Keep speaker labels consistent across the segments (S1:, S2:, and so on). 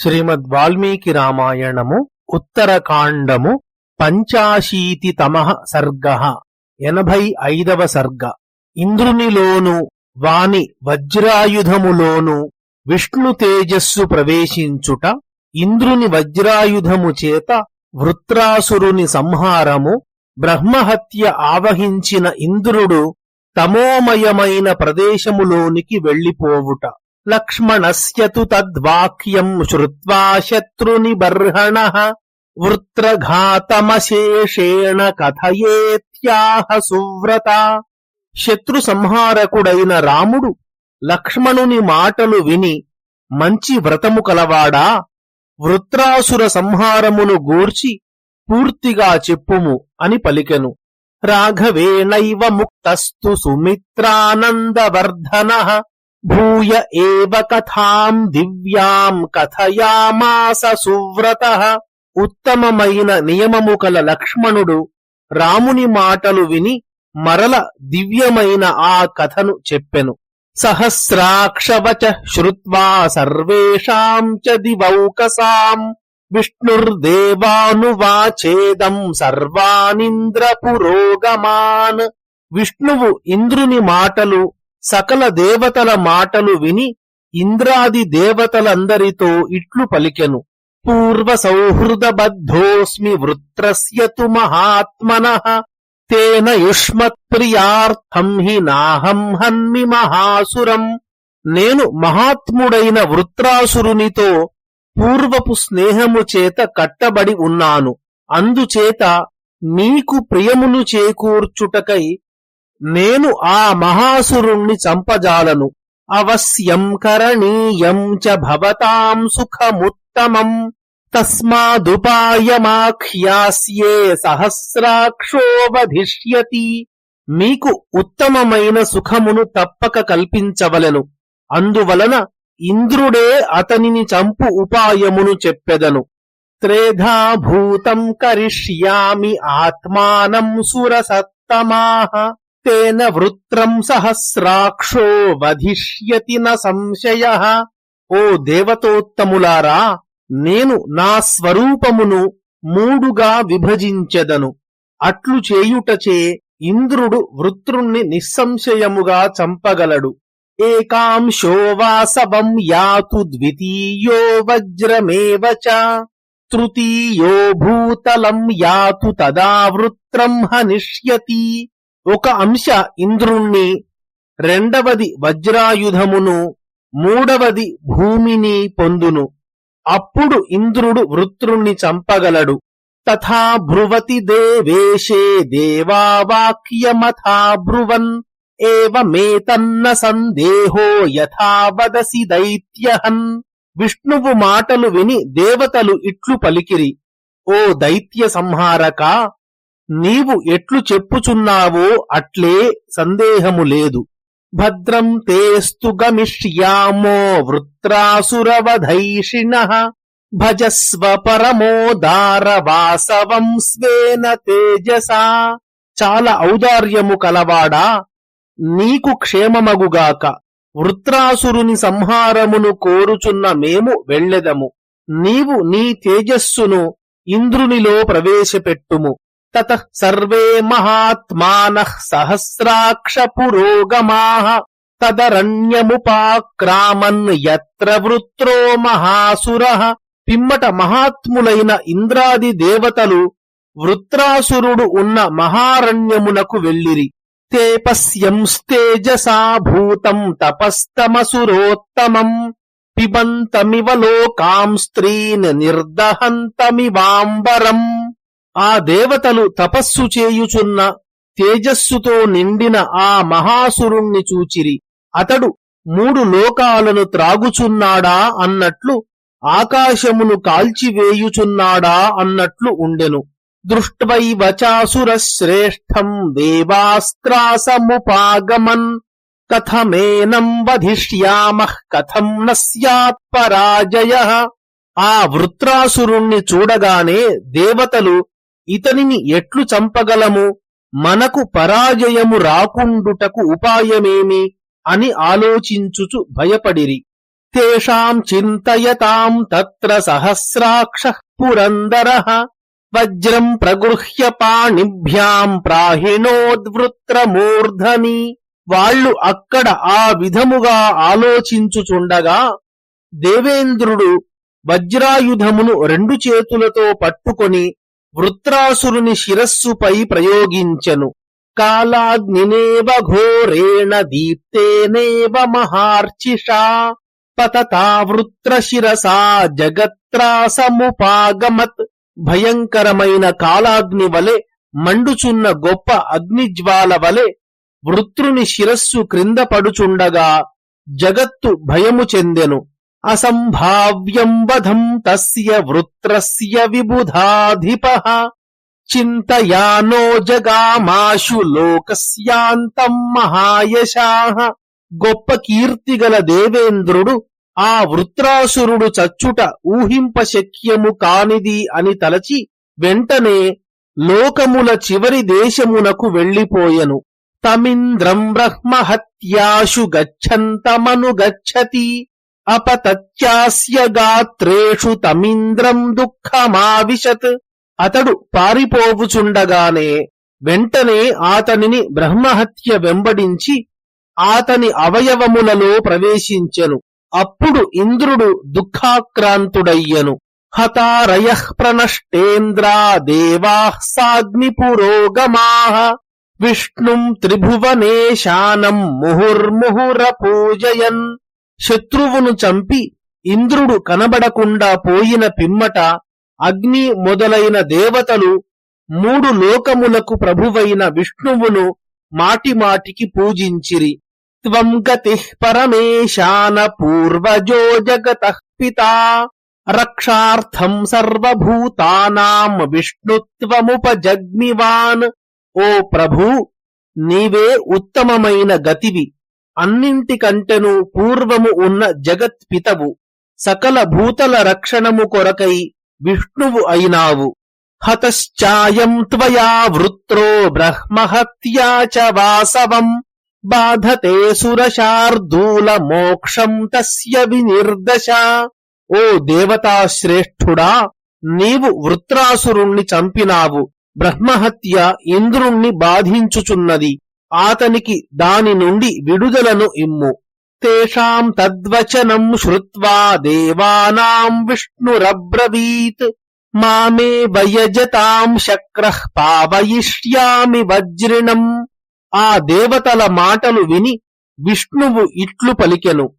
S1: శ్రీమద్ వాల్మీకి రామాయణము ఉత్తరకాండము పంచాశీతితమ సర్గ ఎనభై ఐదవ సర్గ ఇంద్రునిలోను వాని వజ్రాయుధములోను విష్ణు తేజస్సు ప్రవేశించుట ఇంద్రుని వజ్రాయుధము చేత వృత్రాసురుని సంహారము బ్రహ్మహత్య ఆవహించిన ఇంద్రుడు తమోమయమైన ప్రదేశములోనికి వెళ్ళిపోవుట లక్ష్మణస్యతు తద్వాక్యం శ్రుత్వా శత్రుని బర్హణ వృత్రఘాతమశేషేణ కథయేత్యాహ సువ్రత. శత్రు సంహారకుడైన రాముడు లక్ష్మణుని మాటలు విని మంచి వ్రతము కలవాడా? వృత్రాసుర సంహారమును గూర్చి పూర్తిగా చెప్పుము అని పలికెను. రాఘవేణైవ ముక్తస్తు సుమిత్రానందవర్ధన భూయ ఏవ కథాం దివ్యాం కథయామాస సువ్రత ఉత్తమమైన నియమము కల లక్ష్మణుడు రాముని మాటలు విని మరల దివ్యమైన ఆ కథను చెప్పెను। సహస్రాక్షవచ శ్రుత్వా సర్వేషాం చ దివౌకసాం। విష్ణుర్దేవానువాచేదం సర్వానింద్ర పురోగమాన్ విష్ణువు ఇంద్రుని మాటలు సకల దేవతల మాటలు విని ఇంద్రాది దేవతలందరితో ఇట్లు పలికెను. పూర్వ సౌహృదబద్ధోస్మి వృత్రస్య తు మహాత్మన తేన యుష్మత్ప్రియార్థం హి నాహం హన్మి మహాసురం. నేను మహాత్ముడైన వృత్రాసురునితో పూర్వపు స్నేహము చేత కట్టబడి ఉన్నాను. అందుచేత నీకు ప్రియమును చేకూర్చుటకై నేను ఆ మహాసురుణ్ణి చంపజాలను. అవశ్యం కరణీయం చ భవతాం సుఖముత్తమం. తస్మాదుపాయమాఖ్యాస్యే సహస్రాక్షోవధిష్యతి మీకు ఉత్తమమైన సుఖమును తప్పక కల్పించవలెను. అందువలన ఇంద్రుడే అతనిని చంపు ఉపాయమును చెప్పెదను. త్రేధా భూతం కరిష్యామి ఆత్మానం సురసత్తమాహ. తేన వృత్రం సహస్రాక్షో వధిష్యతి న సంశయ ఓ దేవతోత్తములారా నేను నా స్వరూపమును మూడుగా విభజించెదను అట్లు చేయుటచే ఇంద్రుడు వృత్రుణ్ణి నిస్సంశయముగా చంపగలడు ఏకాంశో వాసవం యాతు ద్వితీయో వజ్రమేవ చ తృతీయో భూతలం యాతు తదా వృత్రం హనిష్యతి ఒక అంశ ఇంద్రుణ్ణి రెండవది వజ్రాయుధమును మూడవది భూమిని పొందును. అప్పుడు ఇంద్రుడు వృత్రుణ్ణి చంపగలడు. తథా భ్రువతి దేవేశే దేవావాక్యమథా బ్రువన్ ఏవమేతన్న సందేహో యథా వదసి దైత్యహన్. విష్ణువు మాటలు విని దేవతలు ఇట్లు పలికిరి ఓ దైత్య సంహారక నీవు ఎట్లు చెప్పుచున్నావో అట్లే సందేహము లేదు. భద్రం తేస్తు గమిష్యామో వృత్రాసురవధైషిణ. భజస్వ పరమోదార వాసవం స్వేన తేజసా. చాలా ఔదార్యము కలవాడా? నీకు క్షేమమగుగాక. వృత్రాసురుని సంహారమును కోరుచున్న మేము వెళ్ళెదము నీవు నీ తేజస్సును ఇంద్రునిలో ప్రవేశపెట్టుము. తత సర్వే మహాత్మానః సహస్రాక్ష పురోగమా తదరణ్యముపాక్రామన్ యత్ర వృత్రో మహాసురః పిమ్మట మహాత్ములైన ఇంద్రాది దేవతలు వృత్రాసురుడు ఉన్న మహారణ్యమునకు వెళ్ళిరి తే పశ్యంస్తేజసా భూతం తపస్తమసురోత్తమం పిబంతమివ లోకాం స్త్రీన్ నిర్దహంతమివాంబరం ఆ దేవతలు తపస్సు చేయుచున్న తేజస్సుతో నిండిన ఆ మహాసురుణ్ణి చూచిరి. అతడు మూడు లోకాలను త్రాగుచున్నాడా అన్నట్లు ఆకాశమును కాల్చివేయుచున్నాడా అన్నట్లు ఉండెను. దృష్ట్వైవ దేవాస్త్రాసముపాగమన్ కథమేనం వధిష్యామ కథం న ఆ వృత్రాసురుణ్ణి చూడగానే దేవతలు ఇతనిని ఎట్లు చంపగలము? మనకు పరాజయము రాకుండుటకు ఉపాయమేమి? అని ఆలోచించుచు భయపడిరి. తేషాం చింతయతాం తత్ర సహస్రాక్ష పురందర. వజ్రం ప్రగృహ్య పాణిభ్యాం ప్రాహిణోద్వృత్రమూర్ధని. వాళ్ళు అక్కడ ఆ విధముగా ఆలోచించుచుండగా దేవేంద్రుడు వజ్రాయుధమును రెండు చేతులతో పట్టుకొని వృత్రాసురుని శిరస్సుపై ప్రయోగించెను. కాలాగ్నినేవ ఘోరేణ దీప్తేనేవ మహార్చిషా. పతతా వృత్రశిరసా జగత్రాసముపాగమత్. భయంకరమైన కాలాగ్ని వలె మండుచున్న గొప్ప అగ్నిజ్వాల వలె వృత్రుని శిరస్సు క్రింద పడుచుండగా జగత్తు భయము చెందెను. అసంభావ్యం వధం తస్య వృత్రస్య విబుధాధిప. చింతయానో జగామాశు లోకస్యాంతం మహాయశాః. గొప్ప కీర్తిగల దేవేంద్రుడు ఆ వృత్రాసురుడు చచ్చుట ఊహింపశక్యము కానిది అని తలచి వెంటనే లోకముల చివరి దేశమునకు వెళ్ళిపోయెను తమింద్రం బ్రహ్మహత్యాశు గచ్చంతమను గచ్చతి అపతత్యాస్య గాత్రేషు తమింద్రం దుఃఖమావిశత్ అతడు పారిపోవుచుండగానే వెంటనే ఆతనిని బ్రహ్మహత్య వెంబడించి ఆతని అవయవములలో ప్రవేశించెను అప్పుడు ఇంద్రుడు దుఃఖాక్రాంతుడయ్యను హతారయ ప్రనష్టేంద్రా దేవా విష్ణుం త్రిభువనేశానం ముహుర్ముహుర పూజయన్ శత్రువును చంపి ఇంద్రుడు కనబడకుండా పోయిన పిమ్మట అగ్ని మొదలైన దేవతలు మూడు లోకములకు ప్రభువైన విష్ణువును మాటిమాటికి పూజించిరి. త్వం గతి పరమేశాన పూర్వజో జగత పితా. రక్షార్థం సర్వభూతానాం విష్ణుత్వముపజగ్మివాన్. ఓ ప్రభూ నీవే ఉత్తమమైన గతివి. అన్నింటికంటెను పూర్వము ఉన్న జగత్పితవు సకల భూతల రక్షణము కొరకై విష్ణువు అయినావు. హతశ్చాయం త్వయా వృత్రో బ్రహ్మహత్యా చ వాసవం బాధతే సురశార్దూల మోక్షం తస్య వినిర్దశ. ఓ దేవతాశ్రేష్ఠుడా నీవు వృత్రాసురుణ్ణి చంపినావు బ్రహ్మహత్య ఇంద్రుణ్ణి బాధించుచున్నది. ఆతనికి దాని నుండి విడుదలను ఇమ్ము. తేషాం తద్వచనం శ్రుత్వా దేవానాం విష్ణురబ్రవీత్. మామే వయజతాం శక్ర పావయిష్యామి వజ్రిణం. ఆ దేవతల మాటలు విని విష్ణువు ఇట్లు పలికెను.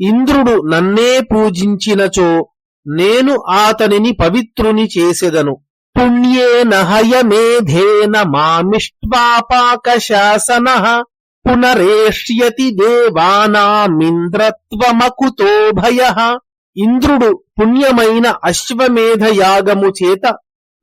S1: ఇంద్రుడు నన్నే పూజించినచో నేను ఆతనిని పవిత్రుని చేసెదను. పుణ్యేన హయమేధేన మామిష్ట్వాపాకశాసన పునరేష్యతి దేవానామింద్రత్వమకుతో భయ ఇంద్రుడు పుణ్యమైన అశ్వమేధ యాగము చేత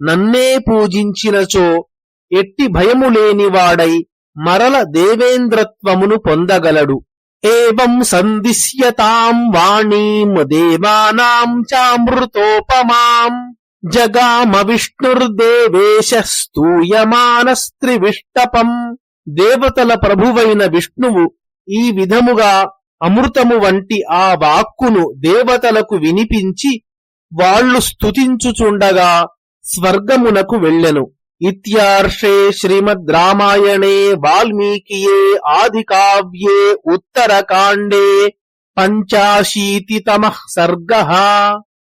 S1: నన్నే పూజించినచో ఎట్టి భయము లేనివాడై మరల దేవేంద్రత్వమును పొందగలడు ఏం సందిశ్యతాం వాణీం దేవానాం చామృతోపమాం జగామ విష్ణుర్దేవేశ స్తూయమానస్త్రివిష్టపం దేవతల ప్రభువైన విష్ణువు ఈ విధముగా అమృతము వంటి ఆ వాక్కును దేవతలకు వినిపించి వాళ్ళు స్తుతించుచుండగా స్వర్గమునకు వెళ్ళెను. ఇత్యార్షే శ్రీమద్ రామాయణే వాల్మీకియే ఆది కావ్యే ఉత్తరకాండే పంచాశీతితమ సర్గ.